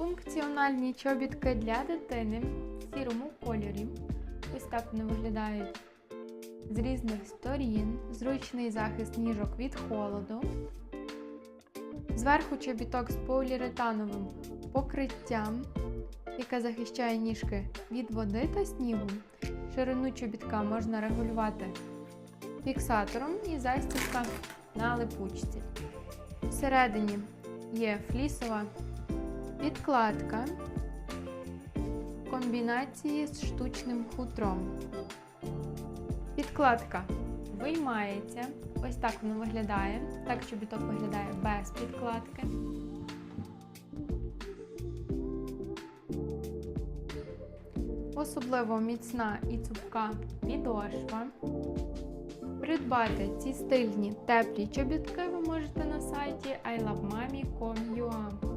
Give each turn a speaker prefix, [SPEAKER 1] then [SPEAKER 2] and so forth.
[SPEAKER 1] Функціональні чобітки для дитини в сірому кольорі. Ось так вони виглядають з різних сторін, зручний захист ніжок від холоду. Зверху чобіток з поліуретановим покриттям, яке захищає ніжки від води та снігу. Ширину чобітка можна регулювати фіксатором і застібка на липучці. Всередині є флісова підкладка в комбінації з штучним хутром. Підкладка виймається. Ось так воно виглядає. Так чобіток виглядає без підкладки. Особливо міцна і цупка підошва. Придбати ці стильні теплі чобітки ви можете на сайті ilovemami.com.ua